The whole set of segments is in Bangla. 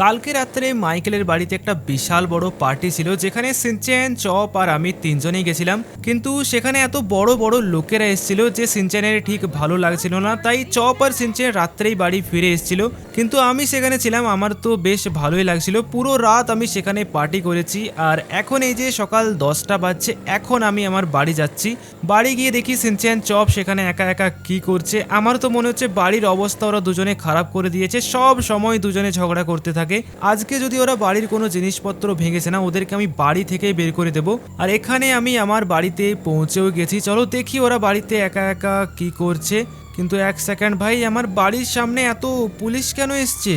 কালকে রাত্রে মাইকেলের বাড়িতে একটা বিশাল বড় পার্টি ছিল, যেখানে সিনচেন, চপ আর আমি তিনজনেই গেছিলাম। কিন্তু সেখানে এত বড় বড় লোকেরা এসেছিল যে সিনচেনের ঠিক ভালো লাগছিল না, তাই চপ আর সিনচেন রাত্রেই বাড়ি ফিরে এসেছিল। কিন্তু আমি সেখানে ছিলাম, আমার তো বেশ ভালোই লাগছিল। পুরো রাত আমি সেখানে পার্টি করেছি, আর এখন এই যে সকাল দশটা বাজছে, এখন আমি আমার বাড়ি যাচ্ছি। বাড়ি গিয়ে দেখি সিনচেন, চপ সেখানে একা একা কি করছে। আমার তো মনে হচ্ছে বাড়ির অবস্থা ওরা দুজনে খারাপ করে দিয়েছে, সব সময় দুজনে ঝগড়া করতে থাকে। আজকে যদি ওরা বাড়ির কোনো জিনিসপত্র ভেঙেছে না, ওদেরকে আমি বাড়ি থেকেই বের করে দেব। আর এখানে আমি আমার বাড়িতে পৌঁছেও গেছি। চলো দেখি ওরা বাড়িতে একা একা কি করছে। কিন্তু এক সেকেন্ড ভাই, আমার বাড়ির সামনে এত পুলিশ কেন এসছে?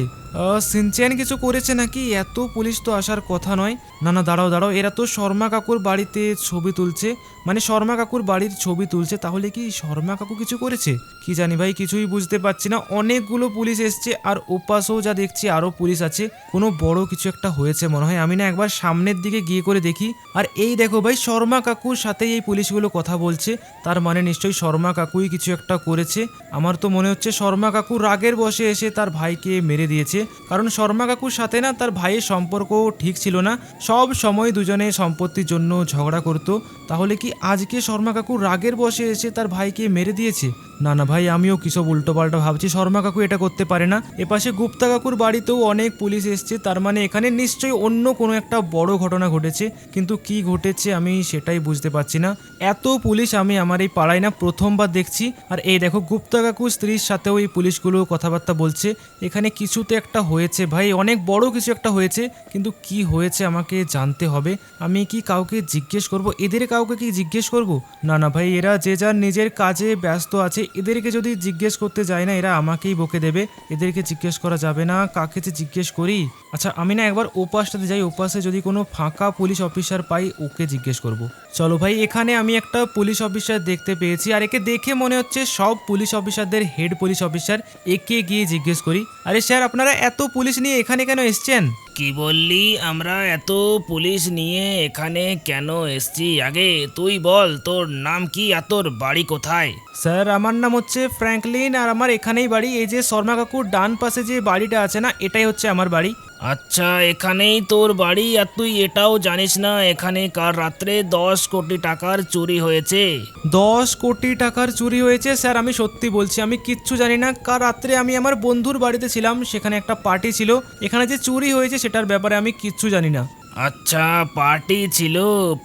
সিনচেন কিছু করেছে নাকি? এত পুলিশ তো আসার কথা নয়। না না, দাঁড়াও দাঁড়াও, এরা তো শর্মা কাকুর বাড়িতে ছবি তুলছে। মানে শর্মা কাকুর বাড়ির ছবি তুলছে, তাহলে কি শর্মা কাকু কিছু করেছে? কি জানি ভাই, কিছুই বুঝতে পারছি না। অনেকগুলো পুলিশ এসছে, আর ওপাশেও যা দেখছি আরও পুলিশ আছে। কোনো বড় কিছু একটা হয়েছে মনে হয়। আমি না একবার সামনের দিকে গিয়ে করে দেখি। আর এই দেখো ভাই, শর্মা কাকুর সাথেই এই পুলিশগুলো কথা বলছে। তার মানে নিশ্চয়ই শর্মা কাকুই কিছু একটা করেছে। আমার তো মনে হচ্ছে শর্মা কাকু রাগের বসে এসে তার ভাইকে মেরে দিয়েছে। কারণ শর্মা কাকুর সাথে না তার ভাইয়ের সম্পর্ক ঠিক ছিল না। সব সময় দুজনে সম্পত্তির জন্য ঝগড়া করত, তাহলে কি আজকে শর্মা কাকু রাগের বসে এসে তার ভাইকে মেরে দিয়েছে? না না ভাই, আমিও কিসব উল্টো পাল্টা ভাবছি। শর্মা কাকু এটা করতে পারে না। এপাশে গুপ্তা কাকুর বাড়িতেও অনেক পুলিশ এসছে। তার মানে এখানে নিশ্চয়ই অন্য কোনো একটা বড় ঘটনা ঘটেছে। কিন্তু কি ঘটেছে আমি সেটাই বুঝতে পারছি না। এত পুলিশ আমি আমার এই পাড়ায় না প্রথমবার দেখছি। আর এই দেখো, গুপ্তা কাকু স্ত্রীর সাথেও এই পুলিশগুলো কথাবার্তা বলছে। এখানে কিছু তো একটা হয়েছে ভাই, অনেক বড় কিছু একটা হয়েছে। কিন্তু কি হয়েছে আমাকে জানতে হবে। আমি কি কাউকে জিজ্ঞেস করব? এদের কাউকে কি জিজ্ঞেস করব? না না ভাই, এরা যে যার নিজের কাজে ব্যস্ত আছে এদেরকে যদি জিজ্ঞেস করতে যাই না, এরা আমাকেই বকে দেবে। এদেরকে জিজ্ঞেস করা যাবে না, কাকে যে জিজ্ঞেস করি? আচ্ছা আমি না একবার ওপাশটাতে যাই, ওপাশে যদি কোনো ফাঁকা পুলিশ অফিসার পাই, ওকে জিজ্ঞেস করব। চলো ভাই, এখানে আমি একটা পুলিশ অফিসার দেখতে পেয়েছি, আর একে দেখে মনে হচ্ছে সব পুলিশ অফিসারদের হেড পুলিশ অফিসার একে গিয়ে জিজ্ঞেস করি। আরে স্যার, আপনারা এত পুলিশ নিয়ে এখানে কেন এসছেন? কি বললি? আমরা এত পুলিশ নিয়ে এখানে কেন এসছি? আগে তুই বল, তোর নাম কি আর তোর বাড়ি কোথায়? স্যার, আমার নাম হচ্ছে ফ্র্যাঙ্কলিন আর আমার এখানেই বাড়ি। এই যে শর্মা কাকুর ডান পাশে যে বাড়িটা আছে না, এটাই হচ্ছে আমার বাড়ি। আচ্ছা এখানেই তোর বাড়ি আর তুই এটাও জানিস না এখানে কার রাত্রে দশ কোটি টাকার চুরি হয়েছে? দশ কোটি টাকার চুরি হয়েছে? স্যার আমি সত্যি বলছি আমি কিচ্ছু জানি না। কার রাত্রে আমি আমার বন্ধুর বাড়িতে ছিলাম সেখানে একটা পার্টি ছিল। এখানে যে চুরি হয়েছে সেটার ব্যাপারে আমি কিচ্ছু জানি না। আচ্ছা পার্টি ছিল।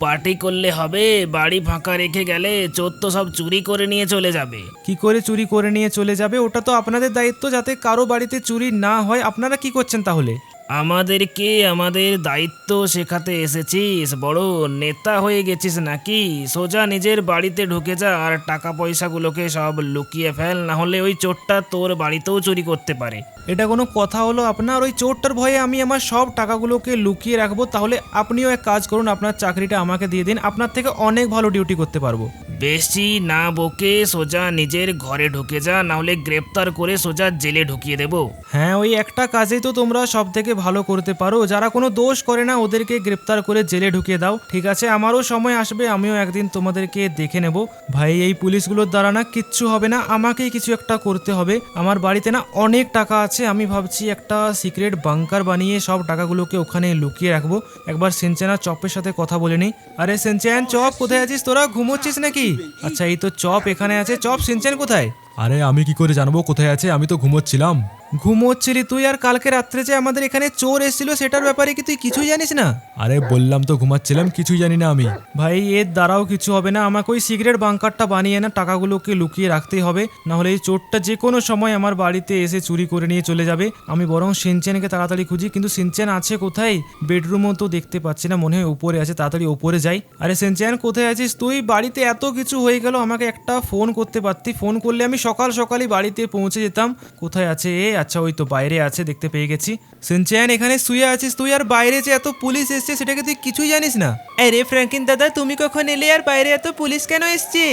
পার্টি করলে হবে বাড়ি ফাঁকা রেখে গেলে চোর তো সব চুরি করে নিয়ে চলে যাবে। কি করে চুরি করে নিয়ে চলে যাবে? ওটা তো আপনাদের দায়িত্ব যাতে কারও বাড়িতে চুরি না হয়। আপনারা কি করছেন তাহলে? আমাদেরকে আমাদের দায়িত্ব শেখাতে এসেছিস, বড় নেতা হয়ে গেছিস নাকি? সোজা নিজের বাড়িতে ঢুকে যা আর টাকা পয়সাগুলোকে সব লুকিয়ে ফেল, না হলে ওই চোরটা তোর বাড়িতেও চুরি করতে পারে। এটা কোনো কথা হলো আপনার? ওই চোরটার ভয়ে আমি আমার সব টাকাগুলোকে লুকিয়ে রাখব, তাহলে আপনিও এক কাজ করুন, আপনার চাকরিটা আমাকে দিয়ে দিন, আপনার থেকে অনেক ভালো ডিউটি করতে পারব। বেশি না বকে সোজা নিজের ঘরে ঢুকে যা না হলে গ্রেপ্তার করে সোজা জেলে ঢুকিয়ে দেবো। হ্যাঁ ওই একটা কাজেই তো তোমরা সব থেকে ভালো করতে পারো। যারা কোনো দোষ করে না, ওদেরকে গ্রেপ্তার করে জেলে ঢুকিয়ে দাও। ঠিক আছে, আমারও সময় আসবে, আমিও একদিন তোমাদেরকে দেখে নেব। ভাই, এই পুলিশগুলোর দ্বারা না কিচ্ছু হবে না, আমাকেই কিছু একটা করতে হবে। আমার বাড়িতে না অনেক টাকা আছে, আমি ভাবছি একটা সিক্রেট বাংকার বানিয়ে সব টাকাগুলোকে ওখানে লুকিয়ে রাখব। একবার সেনচেনা চপের সাথে কথা বলে নিই। আরে সেনচেন, চপ, কোথায় আছিস? তোরা ঘুমোচ্ছিস নাকি? আচ্ছা এই তো চপ এখানে আছে। চপ সিনচেন কোথায়? আরে আমি কি করে জানব কোথায় আছে? আমি তো ঘুমোচ্ছিলাম। ঘুমোচ্ছিলি তুই আর কালকে রাত্রে যে আমাদের এখানে চোর এসেছিল সেটার ব্যাপারে কি তুই কিছুই জানিস না? আরে বললাম তো ঘুমাচ্ছিলাম কিছুই জানি না আমি। ভাই এর দ্বারাও কিছু হবে না। আমাকে ওই সিগারেট বাংকারটা বানিয়ে না টাকাগুলোকে লুকিয়ে রাখতেই হবে। না হলে এই চোরটা যে কোনো সময় আমার বাড়িতে এসে চুরি করে নিয়ে চলে যাবে। আমি বরং সিনচেনকে তাড়াতাড়ি খুঁজি কিন্তু সিনচেন আছে কোথায়? বেডরুমও তো দেখতে পাচ্ছি না মনে হয় উপরে আছে তাড়াতাড়ি উপরে যাই। আরে সিনচেন কোথায় আছিস তুই? বাড়িতে এত কিছু হয়ে গেল আমাকে একটা ফোন করতে পারতি। ফোন করলে আমি সকাল সকালই বাড়িতে পৌঁছে যেতাম। কোথায় আছে? এ আচ্ছা ওই তো বাইরে আছে দেখতে পেয়ে গেছি। সিনচ্যান এখানে শুয়ে আছিস তুই? আর বাইরে যে এত পুলিশ এসছে সেটাকে তুই কিছুই জানিস না। আরে ফ্র্যাঙ্কিন দাদা তুমি কখন এলে? আর বাইরে এত পুলিশ কেন এসছে?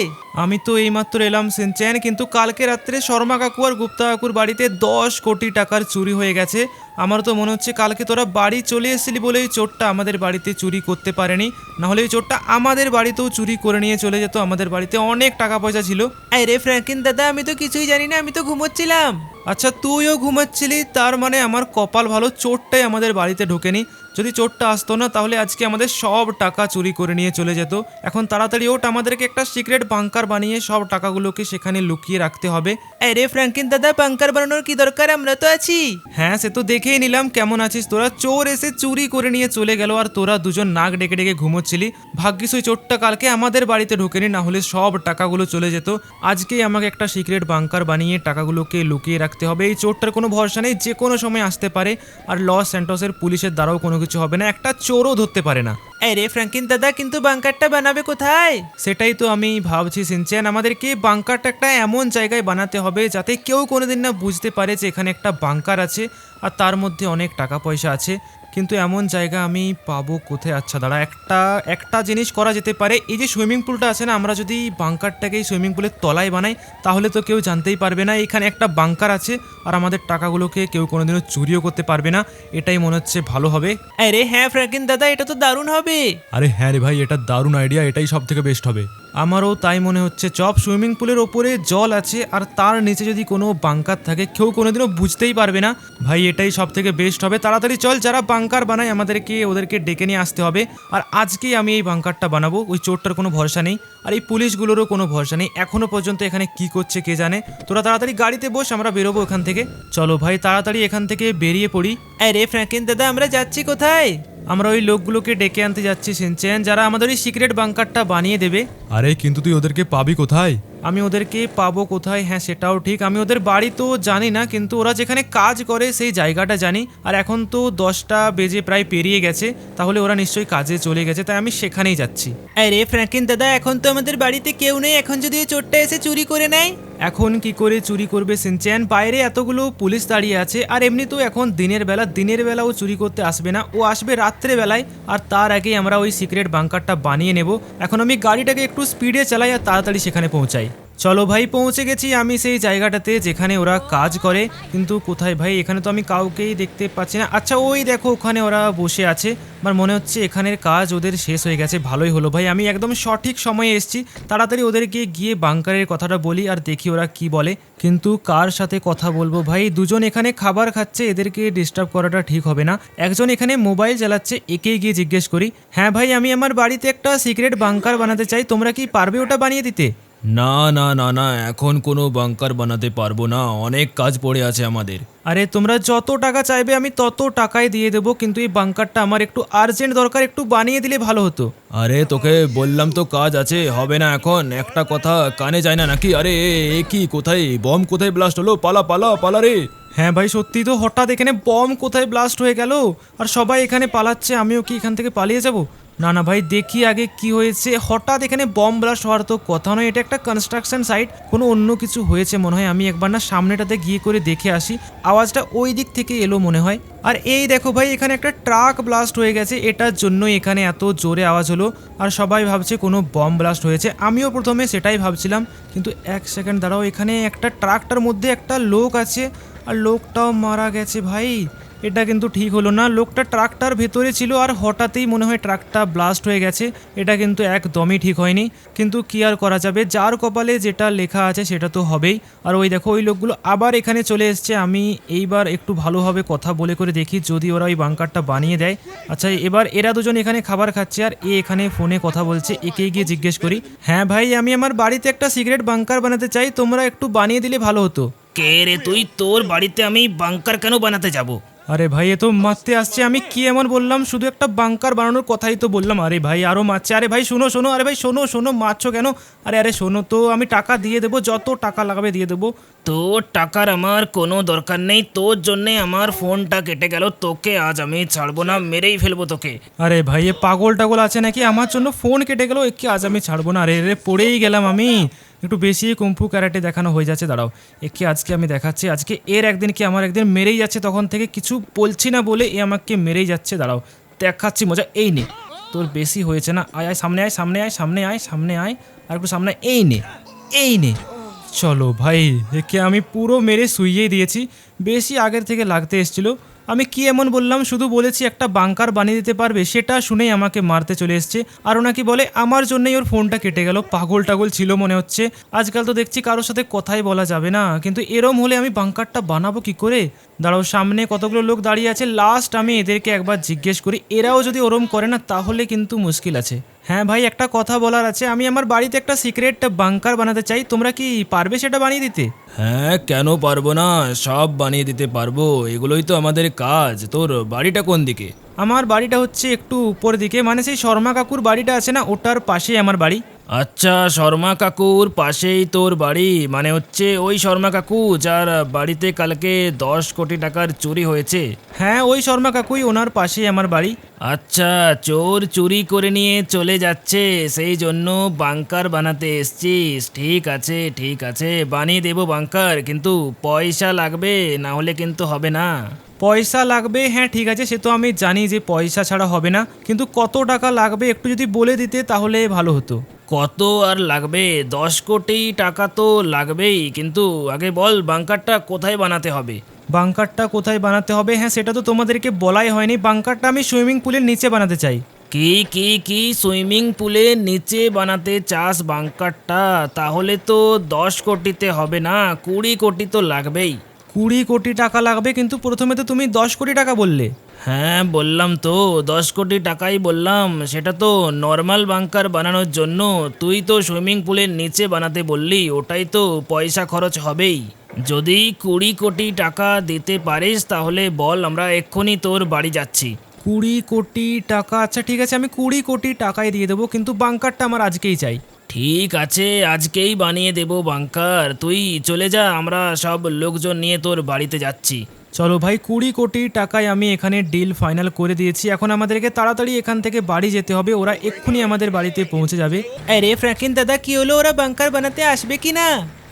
আমি তো এইমাত্র এলাম সিনচ্যান কিন্তু কালকে রাত্রে শর্মা কাকু আর গুপ্তা কাকুর বাড়িতে দশ কোটি টাকার চুরি হয়ে গেছে। আমার তো মনে হচ্ছে কালকে তোরা বাড়ি চলে এসেছিলি বলে এই চোরটা আমাদের বাড়িতে চুরি করতে পারেনি। নাহলে এই চোরটা আমাদের বাড়িতেও চুরি করে নিয়ে চলে যেত। আমাদের বাড়িতে অনেক টাকা পয়সা ছিল। আরে ফ্র্যাঙ্কিন দাদা, আমি তো কিছুই জানি না, আমি তো ঘুমোচ্ছিলাম। আচ্ছা তুইও ঘুমাচ্ছিলি? তার মানে আমার কপাল ভালো, চোরটাই আমাদের বাড়িতে ঢোকেনি। যদি চোরটা আসতো না, তাহলে আজকে আমাদের সব টাকা চুরি করে নিয়ে চলে যেত। এখন তাড়াতাড়ি ওট আমাদেরকে একটা সিক্রেট বাংকার বানিয়ে সব টাকাগুলোকে সেখানে লুকিয়ে রাখতে হবে। আরে ফ্র্যাঙ্কিন দাদা, বাংকার বানানোর কি দরকার? আমরা তো আছি। হ্যাঁ সে তো দেখেই নিলাম। কেমন আছিস? তোরা চোর এসে চুরি করে নিয়ে চলে গেল আর তোরা দুজন নাক ডেকে ডেকে ঘুমোচ্ছিলি। ভাগ্যিস ওই চোরটা কালকে আমাদের বাড়িতে ঢোকেনি, না হলে সব টাকাগুলো চলে যেত। আজকেই আমাকে একটা সিক্রেট বাংকার বানিয়ে টাকাগুলোকে লুকিয়ে রাখতে হবে। এই চোরটার কোনো ভরসা নেই যে কোনো সময় আসতে পারে। আর লস স্যান্টোসের পুলিশের দ্বারাও কোনো কিছু হবে না। একটা চোরও ধরতে পারে না। আরে ফ্র্যাঙ্কিন দাদা কিন্তু বাংকারটা বানাবে কোথায়? সেটাই তো আমি ভাবছি সিনচেন। আমাদেরকে বাংকারটা একটা এমন জায়গায় বানাতে হবে যাতে কেউ কোনোদিন না বুঝতে পারে যে এখানে একটা বাংকার আছে আর তার মধ্যে অনেক টাকা পয়সা আছে। কিন্তু এমন জায়গা আমি পাবো কোথায়? আচ্ছা দাঁড়া একটা একটা জিনিস করা যেতে পারে। এই যে সুইমিং পুলটা আছে না আমরা যদি বাংকারটাকে এই সুইমিং পুলের তলায় বানাই তাহলে তো কেউ জানতেই পারবে না। এখানে একটা বাঙ্কার আছে আর আমাদের টাকাগুলোকে কেউ কোনোদিনও চুরিও করতে পারবে না। এটাই মনে হচ্ছে ভালো হবে। আরে হ্যাঁ ফ্র্যাঙ্কিন দাদা এটা তো দারুণ হবে। আরে হ্যাঁ রে ভাই এটা দারুণ আইডিয়া এটাই সব থেকে বেস্ট হবে। আমারও তাই মনে হচ্ছে। চপ সুইমিং পুলের ওপরে জল আছে আর তার নিচে যদি কোনো বাংকার থাকে, কেউ কোনোদিনও বুঝতেই পারবে না। ভাই, এটাই সব থেকে বেস্ট হবে। তাড়াতাড়ি চল, যারা বাংকার বানায় আমাদেরকে, ওদেরকে ডেকে নিয়ে আসতে হবে। আর আজকেই আমি এই বাংকারটা বানাবো, ওই চোরটার কোনো ভরসা নেই। আর এই পুলিশগুলোরও কোনো ভরসা নেই। এখনও পর্যন্ত এখানে কি করছে কে জানে? তোরা তাড়াতাড়ি গাড়িতে বস, আমরা বেরোবো এখান থেকে। চলো ভাই, তাড়াতাড়ি এখান থেকে বেরিয়ে পড়ি। আরে ফ্র্যাঙ্কিন দাদা, আমরা যাচ্ছি কোথায়? আমরা ওই লোকগুলোকে ডেকে আনতে যাচ্ছি, সিনচেন, যারা আমাদের ওই সিক্রেট বাংকারটা বানিয়ে দেবে। আরে, কিন্তু তুই ওদেরকে পাবি কোথায়? আমি ওদেরকে পাবো কোথায়? হ্যাঁ সেটাও ঠিক। আমি ওদের বাড়ি তো জানি না, কিন্তু ওরা যেখানে কাজ করে সেই জায়গাটা জানি। আর এখন তো দশটা বেজে প্রায় পেরিয়ে গেছে, তাহলে ওরা নিশ্চয়ই কাজে চলে গেছে, তাই আমি সেখানেই যাচ্ছি। আরে ফ্র্যাঙ্কিন দাদা, এখন তো আমাদের বাড়িতে কেউ নেই। এখন যদি চোরটা এসে চুরি করে নেয়? এখন কি করে চুরি করবে সিনচ্যান? বাইরে এতগুলো পুলিশ দাঁড়িয়ে আছে, আর এমনিতেও এখন দিনের বেলা দিনের বেলা ও চুরি করতে আসবে না। ও আসবে রাত্রেবেলায় আর তার আগেই আমরা ওই সিক্রেট বাংকারটা বানিয়ে নেব। এখন আমি গাড়িটাকে একটু স্পিডে চালাই আর তাড়াতাড়ি সেখানে পৌঁছাই। চলো ভাই, পৌঁছে গেছি। আমি সেই জায়গাটাতে যেখানে ওরা কাজ করে। কিন্তু কোথায় ভাই? এখানে তো আমি কাউকেই দেখতে পাচ্ছি না। আচ্ছা ওই দেখো, ওখানে ওরা বসে আছে। আমার মনে হচ্ছে এখানের কাজ ওদের শেষ হয়ে গেছে। ভালোই হলো ভাই। আমি একদম সঠিক সময়ে এসেছি। তাড়াতাড়ি ওদেরকে গিয়ে বাংকারের কথাটা বলি আর দেখি ওরা কি বলে। কিন্তু কার সাথে কথা বলব ভাই? দুজন এখানে খাবার খাচ্ছে। এদেরকে ডিস্টার্ব করাটা ঠিক হবে না। একজন এখানে মোবাইল চালাচ্ছে। একেই গিয়ে জিজ্ঞেস করি হ্যাঁ ভাই, আমি আমার বাড়িতে একটা সিক্রেট বাংকার বানাতে চাই। তোমরা কি পারবে ওটা বানিয়ে দিতে? না না না না এখন কোনো বাংকার বানাতে পারব না। অনেক কাজ পড়ে আছে আমাদের। আরে তোমরা যত টাকা চাইবে আমি তত টাকাই দিয়ে দেবো কিন্তু এই বাংকারটা আমার একটু আর্জেন্ট দরকার একটু বানিয়ে দিলে ভালো হতো। আরে তোকে বললাম তো কাজ আছে হবে না এখন। একটা কথা কানে যায় না নাকি? আরে এ এ কি কোথায়? বম কোথায় ব্লাস্ট হলো? পালা পালা পালা রে। হ্যাঁ ভাই সত্যি তো হঠাৎ এখানে বম কোথায় ব্লাস্ট হয়ে গেল? আর সবাই এখানে পালাচ্ছে আমিও কি এখান থেকে পালিয়ে যাব? না না ভাই, দেখি আগে কি হয়েছে। হঠাৎ এখানে বম ব্লাস্ট হওয়ার তো কথা নয়। এটা একটা কনস্ট্রাকশন সাইট কোনো অন্য কিছু হয়েছে মনে হয়? আমি একবার না সামনেটাতে গিয়ে করে দেখে আসি। আওয়াজটা ওই দিক থেকে এলো মনে হয়। আর এই দেখো ভাই, এখানে একটা ট্রাক ব্লাস্ট হয়ে গেছে। এটার জন্যই এখানে এত জোরে আওয়াজ হলো। আর সবাই ভাবছে কোনো বম ব্লাস্ট হয়েছে। আমিও প্রথমে সেটাই ভাবছিলাম। কিন্তু এক সেকেন্ড দাঁড়াও, এখানে একটা ট্রাকটার মধ্যে একটা লোক আছে। আর লোকটাও মারা গেছে ভাই। এটা কিন্তু ঠিক হলো না। লোকটা ট্রাকটার ভেতরে ছিল আর হঠাৎই মনে হয় ট্রাকটা ব্লাস্ট হয়ে গেছে। এটা কিন্তু একদমই ঠিক হয়নি। কিন্তু কি আর করা যাবে? যার কপালে যেটা লেখা আছে সেটা তো হবেই। আর ওই দেখো, ওই লোকগুলো আবার এখানে চলে এসছে। আমি এইবার একটু ভালোভাবে কথা বলে করে দেখি, যদি ওরা ওই বাংকারটা বানিয়ে দেয়। আচ্ছা এবার এরা দুজন এখানে খাবার খাচ্ছে আর এ এখানে ফোনে কথা বলছে। একে গিয়ে জিজ্ঞেস করি হ্যাঁ ভাই, আমি আমার বাড়িতে একটা সিগারেট বাংকার বানাতে চাই। তোমরা একটু বানিয়ে দিলে ভালো হতো। কে রে তুই? তোর বাড়িতে আমি বাংকার কেন বানাতে যাব? আরে ভাই, এ তো মারতে আসছে। আমি কি এমন বললাম? শুধু একটা বাংকার বানানোর কথাই তো বললাম। আরে ভাই, আরও মারছে। আরে ভাই, শোনো শোনো, আরে ভাই, শোনো শোনো, মারছো কেন? আরে আরে, শোনো তো, আমি টাকা দিয়ে দেবো, যত টাকা লাগাবে দিয়ে দেবো। তোর টাকার আমার কোনো দরকার নেই। তোর জন্যে আমার ফোনটা কেটে গেল। তোকে আজ আমি ছাড়বো না, মেরেই ফেলব তোকে। আরে ভাই, এ পাগল টাগল আছে নাকি? আমার জন্য ফোন কেটে গেল, একে আজ আমি ছাড়বো না। আরে, রে, পড়েই গেলাম আমি। একটু বেশি কুম্ফু ক্যারাটে দেখানো হয়ে যাচ্ছে, দাঁড়াও। একে আজকে আমি দেখাচ্ছি। আজকে এর একদিন কি আমার একদিন মেরেই যাচ্ছে তখন থেকে কিছু বলছি না বলে এ আমাকে মেরেই যাচ্ছে, দাঁড়াও। দেখাচ্ছি মজা, এই নে। তোর বেশি হয়েছে না, আয় আয়, সামনে আয় সামনে আয় সামনে আয় সামনে আয়, আর একটু সামনে এই নে এই নে। চলো ভাই, একে আমি পুরো মেরে শুইয়েই দিয়েছি। বেশি আগের থেকে লাগতে এসেছিল। আমি কি এমন বললাম? শুধু বলেছি একটা বাংকার বানিয়ে দিতে পারবে, সেটা শুনেই আমাকে মারতে চলে এসছে। আর ওনাকে বলে, আমার জন্যই ওর ফোনটা কেটে গেল পাগল টাগল ছিল মনে হচ্ছে। আজকাল তো দেখছি কারোর সাথে কথাই বলা যাবে না। কিন্তু এরম হলে আমি বাংকারটা বানাবো কি করে? দাঁড়াও সামনে কতগুলো লোক দাঁড়িয়ে আছে? লাস্ট আমি এদেরকে একবার জিজ্ঞেস করি এরাও যদি ওরম করে না তাহলে কিন্তু মুশকিল আছে। হ্যাঁ ভাই একটা কথা বলার আছে আমি আমার বাড়িতে একটা সিক্রেট বাংকার বানাতে চাই তোমরা কি পারবে সেটা বানিয়ে দিতে? হ্যাঁ কেন পারব না? সব বানিয়ে দিতে পারব এগুলোই তো আমাদের কাজ। তোর বাড়িটা কোন দিকে? আমার বাড়িটা হচ্ছে একটু উপর দিকে মানে সেই শর্মা কাকুর বাড়িটা আছে না ওটার পাশেই আমার বাড়ি। আচ্ছা শর্মা কাকুর পাশেই তোর বাড়ি। মানে হচ্ছে ওই শর্মা কাকু যার বাড়িতে কালকে দশ কোটি টাকার চুরি হয়েছে। হ্যাঁ ওই শর্মা কাকুই ওনার পাশেই আমার বাড়ি। আচ্ছা চোর চুরি করে নিয়ে চলে যাচ্ছে সেই জন্য বাংকার বানাতে এসছিস। ঠিক আছে ঠিক আছে বানিয়ে দেবো বাংকার কিন্তু পয়সা লাগবে না হলে কিন্তু হবে না। পয়সা লাগবে হ্যাঁ ঠিক আছে সে তো আমি জানি যে পয়সা ছাড়া হবে না কিন্তু কত টাকা লাগবে একটু যদি বলে দিতে তাহলে ভালো হতো। কত আর লাগবে? দশ কোটি টাকা তো লাগবেই কিন্তু আগে বল বাংকারটা কোথায় বানাতে হবে? বাংকারটা কোথায় বানাতে হবে? হ্যাঁ সেটা তো তোমাদেরকে বলাই হয়নি। বাংকারটা আমি সুইমিং পুলের নিচে বানাতে চাই। কি কি কি? সুইমিং পুলের নিচে বানাতে চাস বাংকারটা? তাহলে তো দশ কোটিতে হবে না কুড়ি কোটি তো লাগবেই। কুড়ি কোটি টাকা লাগবে কিন্তু প্রথমে তো তুমি দশ কোটি টাকা বললে। হ্যাঁ বললাম তো দশ কোটি টাকাই বললাম। সেটা তো নর্মাল বাংকার বানানোর জন্য। তুই তো সুইমিং পুলের নিচে বানাতে বললি ওটাই তো পয়সা খরচ হবেই। যদি কুড়ি কোটি টাকা দিতে পারিস তাহলে বল আমরা এক্ষুনি তোর বাড়ি যাচ্ছি। কুড়ি কোটি টাকা আচ্ছা ঠিক আছে আমি কুড়ি কোটি টাকাই দিয়ে দেবো কিন্তু বাংকারটা আমার আজকেই চাই। ঠিক আছে আজকেই বানিয়ে দেবো বাংকার। তুই চলে যা আমরা সব লোকজন নিয়ে তোর বাড়িতে যাচ্ছি। চলো ভাই কুড়ি কোটি টাকায় আমি এখানে ডিল ফাইনাল করে দিয়েছি। এখন আমাদেরকে তাড়াতাড়ি এখান থেকে বাড়ি যেতে হবে ওরা এক্ষুনি আমাদের বাড়িতে পৌঁছে যাবে। আরে ফ্র্যাঙ্কিন দাদা কি হলো? ওরা বাংকার বানাতে আসবে কি না?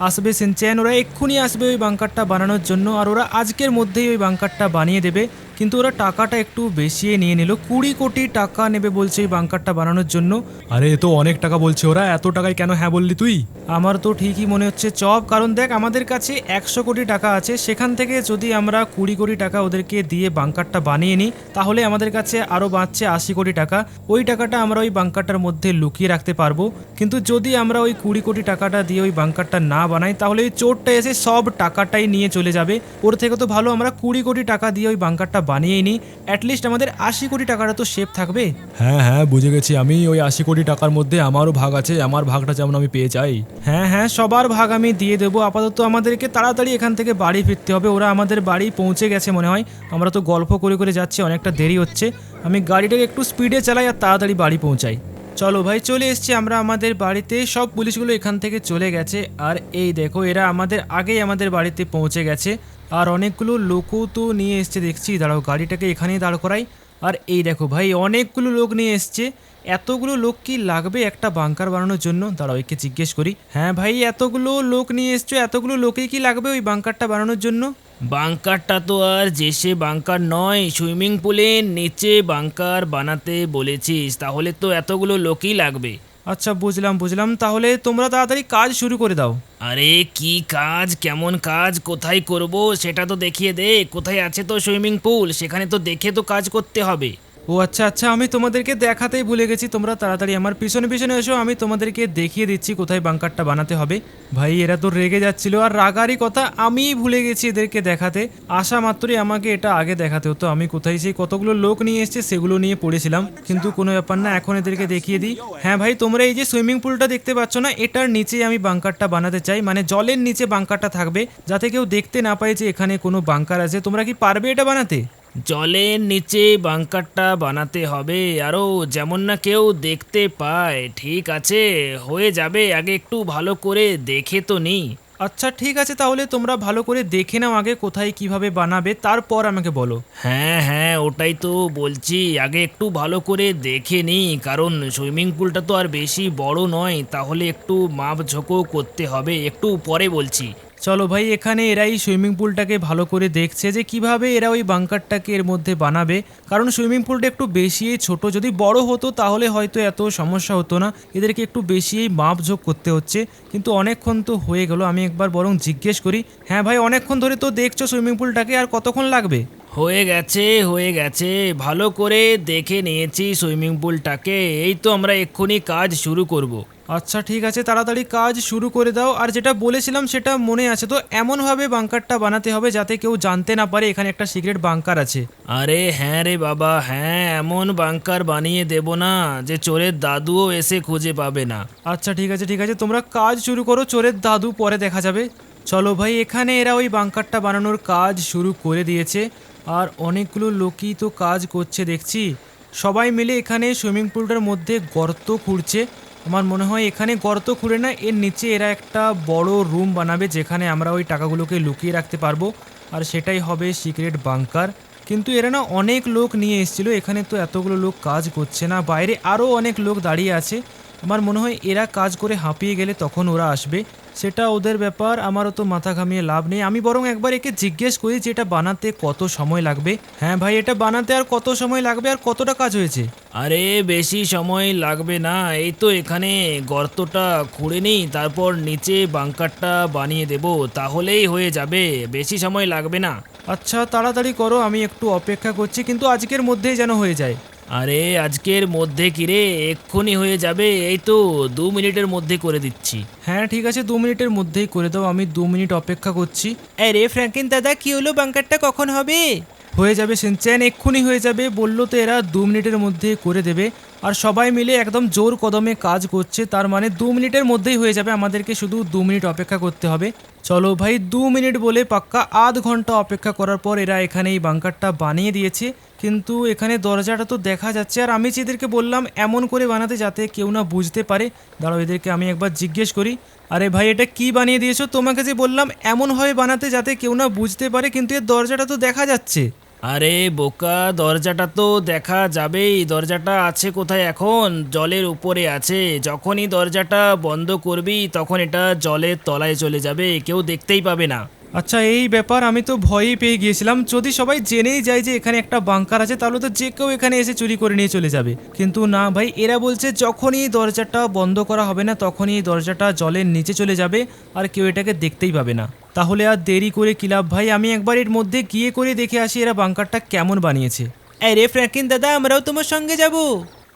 আসবে সিনচেন ওরা এক্ষুনি আসবে ওই বাংকারটা বানানোর জন্য আর ওরা আজকের মধ্যেই ওই বাংকারটা বানিয়ে দেবে। কিন্তু ওরা টাকাটা একটু বেশিয়ে নিয়ে নিল। কুড়ি কোটি টাকা নেবে বলছে এই বাংকারটা বানানোর জন্য। আরে এ তো অনেক টাকা বলছে ওরা। এত টাকায় কেন হ্যাঁ বললি তুই? আমার তো ঠিকই মনে হচ্ছে। চপ কারণ দেখ আমাদের কাছে একশো কোটি টাকা আছে। সেখান থেকে যদি আমরা কুড়ি কোটি টাকা ওদেরকে দিয়ে বাংকারটা বানিয়ে নিই তাহলে আমাদের কাছে আরও বাঁচছে আশি কোটি টাকা। ওই টাকাটা আমরা ওই বাংকারটার মধ্যে লুকিয়ে রাখতে পারব। কিন্তু যদি আমরা ওই কুড়ি কোটি টাকাটা দিয়ে ওই বাংকারটা না বানাই তাহলে ওই চোরটা এসে সব টাকাটাই নিয়ে চলে যাবে। ওর থেকে তো ভালো আমরা কুড়ি কোটি টাকা দিয়ে ওই বাংকারটা বানিয়েই নিই অ্যাটলিস্ট আমাদের আশি কোটি টাকাটা তো সেফ থাকবে। হ্যাঁ হ্যাঁ বুঝে গেছি। আমি ওই আশি কোটি টাকার মধ্যে আমারও ভাগ আছে আমার ভাগটা যেমন আমি পেয়ে যাই। হ্যাঁ হ্যাঁ সবার ভাগ আমি দিয়ে দেবো। আপাতত আমাদেরকে তাড়াতাড়ি এখান থেকে বাড়ি ফিরতে হবে। ওরা আমাদের বাড়ি পৌঁছে গেছে মনে হয়। আমরা তো গল্প করে করে যাচ্ছি অনেকটা দেরি হচ্ছে। আমি গাড়িটাকে একটু স্পিডে চালাই আর তাড়াতাড়ি বাড়ি পৌঁছাই। চলো ভাই, চলে এসছি আমরা আমাদের বাড়িতে। সব পুলিশগুলো এখান থেকে চলে গেছে। আর এই দেখো, এরা আমাদের, আগেই আমাদের বাড়িতে পৌঁছে গেছে। আর অনেকগুলো লোকও তো নিয়ে এসছে, দেখছি। দাঁড়াও, গাড়িটাকে এখানেই দাঁড় করাই। আর এই দেখো ভাই, অনেকগুলো লোক নিয়ে এসছে। এতগুলো লোক কি লাগবে একটা বাংকার বানানোর জন্য? দাঁড়াও, একে জিজ্ঞেস করি। হ্যাঁ ভাই, এতগুলো লোক নিয়ে এসছো, এতগুলো লোকেই কি লাগবে ওই বাংকারটা বানানোর জন্য? বাংকারটা তো আর যে সে বাংকার নয় সুইমিং পুলের নিচে বাংকার বানাতে বলেছিস তাহলে তো এতগুলো লোকই লাগবে। আচ্ছা বুঝলাম বুঝলাম তাহলে তোমরা তাড়াতাড়ি কাজ শুরু করে দাও। আরে কি কাজ কেমন কাজ কোথায় করব সেটা তো দেখিয়ে দে কোথায় আছে তো সুইমিং পুল সেখানে তো দেখে তো কাজ করতে হবে। ও আচ্ছা আচ্ছা আমি তোমাদেরকে দেখাতেই ভুলে গেছি। তোমরা তাড়াতাড়ি আমার পিছনে পিছনে এসো, আমি তোমাদেরকে দেখিয়ে দিচ্ছি কোথায় বাংকারটা বানাতে হবে। ভাই, এরা তো রেগে যাচ্ছিল, আর রাগারই কথা, আমিই ভুলে গেছি এদেরকে দেখাতে। আসা মাত্রই আমাকে এটা আগে দেখাতে হতো। আমি কোথায় সেই কতগুলো লোক নিয়ে এসছে, সেগুলো নিয়ে পড়েছিলাম। কিন্তু কোনো ব্যাপার না, এখন এদেরকে দেখিয়ে দিই। হ্যাঁ ভাই, তোমরা এই যে সুইমিং পুলটা দেখতে পাচ্ছ না, এটার নিচেই আমি বাংকারটা বানাতে চাই। মানে জলের নিচে বাংকারটা থাকবে, যাতে কেউ দেখতে না পায় যে এখানে কোনো বাংকার আছে। তোমরা কি পারবে এটা বানাতে? জলের নিচে বাঙ্কারটা বানাতে হবে। আরও যেমন না কেউ দেখতে পায়। ঠিক আছে হয়ে যাবে আগে একটু ভালো করে দেখে তো নিই। আচ্ছা ঠিক আছে তাহলে তোমরা ভালো করে দেখে নাও আগে কোথায় কীভাবে বানাবে তারপর আমাকে বলো। হ্যাঁ হ্যাঁ ওটাই তো বলছি আগে একটু ভালো করে দেখে নিই কারণ সুইমিং পুলটা তো আর বেশি বড় নয় তাহলে একটু মাপ ঝোঁকও করতে হবে একটু পরে বলছি। চলো ভাই, এখানে এরাই সুইমিং পুলটাকে ভালো করে দেখছে যে কীভাবে এরা ওই বাঙ্কারটাকে এর মধ্যে বানাবে। কারণ সুইমিং পুলটা একটু বেশি ছোট, যদি বড় হতো তাহলে হয়তো এত সমস্যা হতো না। এদেরকে একটু বেশি মাপঝোঁক করতে হচ্ছে। কিন্তু অনেকক্ষণ তো হয়ে গেল, আমি একবার বরং জিজ্ঞেস করি হ্যাঁ ভাই, অনেকক্ষণ ধরে তো দেখছ সুইমিং পুলটাকে, আর কতক্ষণ লাগবে? হয়ে গেছে হয়ে গেছে, ভালো করে দেখে নিয়েছি সুইমিং পুলটাকে, এই তো আমরা এক্ষুনি কাজ শুরু করব। আচ্ছা ঠিক আছে তাড়াতাড়ি কাজ শুরু করে দাও। আর যেটা বলেছিলাম সেটা মনে আছে। তো এমনভাবে বাংকারটা বানাতে হবে যাতে কেউ জানতে না পারে এখানে একটা সিক্রেট বাংকার আছে। আরে হ্যাঁ রে বাবা হ্যাঁ এমন বাংকার বানিয়ে দেব না যে চোরের দাদুও এসে খুঁজে পাবে না। আচ্ছা ঠিক আছে ঠিক আছে তোমরা কাজ শুরু করো চোরের দাদু পরে দেখা যাবে। চলো ভাই এখানে এরা ওই বাংকারটা বানানোর কাজ শুরু করে দিয়েছে। আর অনেকগুলো লোকই তো কাজ করছে দেখছি। সবাই মিলে এখানে সুইমিং পুলটার মধ্যে গর্ত খুঁড়ছে। আমার মনে হয় এখানে গর্ত খুঁড়ে না, এর নিচে এরা একটা বড় রুম বানাবে যেখানে আমরা ওই টাকাগুলোকে লুকিয়ে রাখতে পারব। আর সেটাই হবে সিক্রেট বাংকার কিন্তু এরা না অনেক লোক নিয়ে এসেছিল, এখানে তো এতগুলো লোক কাজ করছে না। বাইরে আরও অনেক লোক দাঁড়িয়ে আছে। আমার মনে হয় এরা কাজ করে হাঁপিয়ে গেলে তখন ওরা আসবে? সেটা ওদের ব্যাপার আমারও তো মাথা ঘামিয়ে লাভ নেই। আমি বরং একবার একে জিজ্ঞেস করি যে এটা বানাতে কত সময় লাগবে? হ্যাঁ ভাই এটা বানাতে আর কত সময় লাগবে আর কতটা কাজ হয়েছে? আরে বেশি সময় লাগবে না। এই তো এখানে গর্তটা খুঁড়ে নিই তারপর নিচে বাংকারটা বানিয়ে দেব তাহলেই হয়ে যাবে। বেশি সময় লাগবে না। আচ্ছা তাড়াতাড়ি করো আমি একটু অপেক্ষা করছি কিন্তু আজকের মধ্যেই যেন হয়ে যায়। আরে আজকের মধ্যে কিরে এক্ষুনি হয়ে যাবে। এই তো দু মিনিটের মধ্যে করে দিচ্ছি। হ্যাঁ ঠিক আছে দু মিনিটের মধ্যেই করে দাও। আমি দু মিনিট অপেক্ষা করছি। আরে ফ্র্যাঙ্কিন দাদা কি হলো? বাংকারটা কখন হবে? হয়ে যাবে সিনচ্যান এক্ষুনি হয়ে যাবে, বলল তো এরা দু মিনিটের মধ্যে করে দেবে। আর সবাই মিলে একদম জোর কদমে কাজ করছে, তার মানে দু মিনিটের মধ্যেই হয়ে যাবে আমাদেরকে শুধু দু মিনিট অপেক্ষা করতে হবে। চলো ভাই, দু মিনিট বলে পাক্কা আধ ঘণ্টা অপেক্ষা করার পর এরা এখানে এই বাংকারটা বানিয়ে দিয়েছে। কিন্তু এখানে দরজাটা তো দেখা যাচ্ছে, আর আমি এদেরকে বললাম এমন করে বানাতে যাতে কেউ না বুঝতে পারে, দাঁড়াও এদেরকে আমি একবার জিজ্ঞেস করি। আরে ভাই, এটা কি বানিয়ে দিয়েছ? তোমাকে যে বললাম এমনভাবে বানাতে যাতে কেউ না বুঝতে পারে, কিন্তু এর দরজাটা তো দেখা যাচ্ছে। আরে বোকা, দরজাটা তো দেখা যাবেই। দরজাটা আছে কোথায় এখন? জলের উপরে আছে। যখনই দরজাটা বন্ধ করবি, তখন এটা জলের তলায় চলে যাবে। কেউ দেখতেই পাবে না। আচ্ছা এই ব্যাপার আমি তো ভয়ই পেয়ে গিয়েছিলাম। যদি সবাই জেনেই যায় যে এখানে একটা বাংকার আছে, তাহলে তো যে কেউ এখানে এসে চুরি করে নিয়ে চলে যাবে। কিন্তু না ভাই, এরা বলছে যখনই দরজাটা বন্ধ করা হবে না, তখনই দরজাটা জলের নিচে চলে যাবে। আর কেউ এটাকে দেখতেই পাবে না। তাহলে আর দেরি করে কি লাভ ভাই? আমি একবার এর মধ্যে গিয়ে করে দেখে আসি এরা বাংকারটা কেমন বানিয়েছে। আরে ফ্র্যাঙ্কিন দাদা আমরাও তোমার সঙ্গে যাব।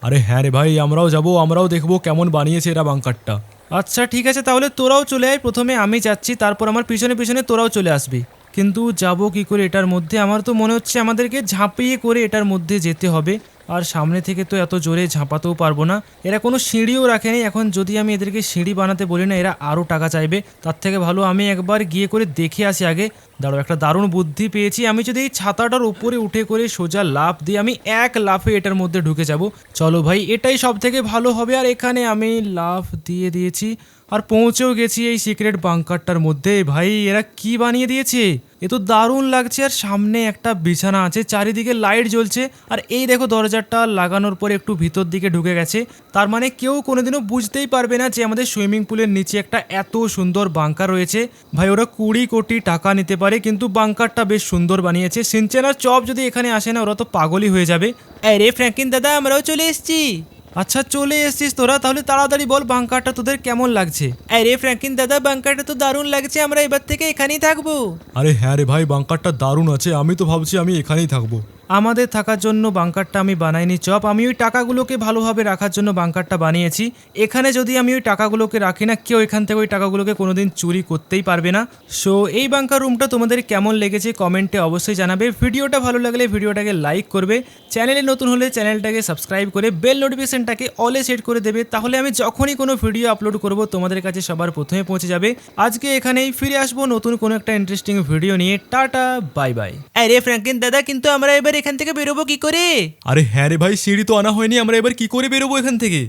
আরে হ্যাঁ রে ভাই আমরাও যাব আমরাও দেখব কেমন বানিয়েছে এরা বাংকারটা আচ্ছা ঠিক আছে তাহলে তোরাও চলে আয় প্রথমে আমি যাচ্ছি তারপর আমার পিছনে পিছনে তোরাও চলে আসবি। কিন্তু যাব কি করে এটার মধ্যে? আমার তো মনে হচ্ছে আমাদেরকে ঝাঁপিয়ে করে এটার মধ্যে যেতে হবে। আর সামনে থেকে তো এত জোরে ঝাঁপাতেও পারব না। এরা কোনো সিঁড়িও রাখেনি। এখন যদি আমি এদেরকে সিঁড়ি বানাতে বলি না, এরা আরও টাকা চাইবে। তার থেকে ভালো আমি একবার গিয়ে করে দেখে আসি আগে। দাঁড়ো একটা দারুণ বুদ্ধি পেয়েছি। আমি যদি এই ছাতাটার উপরে উঠে করে সোজা লাফ দিই আমি এক লাফে এটার মধ্যে ঢুকে যাব। চলো ভাই, এটাই সব থেকে ভালো হবে। আর এখানে আমি লাফ দিয়ে দিয়েছি। আর পৌঁছেও গেছি এই সিক্রেট বাংকারটার মধ্যে। ভাই, এরা কি বানিয়ে দিয়েছে? এ তো দারুণ লাগছে, আর সামনে একটা বিছানা আছে, চারিদিকে লাইট জ্বলছে, আর এই দেখো দরজাটা লাগানোর পরে একটু ভিতর দিকে ঢুকে গেছে। তার মানে কেউ কোনোদিনও বুঝতেই পারবে না যে আমাদের সুইমিং পুলের নিচে একটা এত সুন্দর বাংকার রয়েছে। ভাই, ওরা কুড়ি কোটি টাকা নিতে পারে, কিন্তু বাংকারটা বেশ সুন্দর বানিয়েছে। সিনচেনার চপ যদি এখানে আসে না, ওরা তো পাগলই হয়ে যাবে। আরে ফ্র্যাঙ্কিন দাদা, আমরাও চলে এসেছি। আচ্ছা চলে এসছিস তোরা তাহলে তাড়াতাড়ি বল বাংকারটা তোদের কেমন লাগছে? আরে ফ্র্যাঙ্কিন দাদা বাংকারটা তো দারুণ লাগছে আমরা এবার থেকে এখানেই থাকব। আরে হ্যাঁ রে ভাই বাংকারটা দারুণ আছে আমি তো ভাবছি আমি এখানেই থাকব। আমাদের থাকার জন্য বাংকারটা আমি বানাইনি, চপ। আমি ওই টাকাগুলোকে ভালোভাবে রাখার জন্য বাংকারটা বানিয়েছি। এখানে যদি আমি ওই টাকাগুলোকে রাখি না, কেউ এখান থেকে ওই টাকাগুলোকে কোনোদিন চুরি করতেই পারবে না। সো, এই বাংকার রুমটা তোমাদের কেমন লেগেছে কমেন্টে অবশ্যই জানাবে। ভিডিওটা ভালো লাগলে ভিডিওটাকে লাইক করবে। চ্যানেলে নতুন হলে চ্যানেলটাকে সাবস্ক্রাইব করে বেল নোটিফিকেশনটাকে অলে সেট করে দেবে। তাহলে আমি যখনই কোনো ভিডিও আপলোড করব, তোমাদের কাছে সবার প্রথমে পৌঁছে যাবে। আজকে এখানেই ফিরে আসব নতুন কোনো একটা ইন্টারেস্টিং ভিডিও নিয়ে। টাটা বাই বাই আরে ফ্র্যাঙ্কিন দাদা, কিন্তু আমরা এবার এখান থেকে বেরোবো কি করে? আরে হ্যাঁ রে ভাই, সিঁড়ি তো আনা হয়নি, আমরা এবার কি করে বেরোবো এখান থেকে?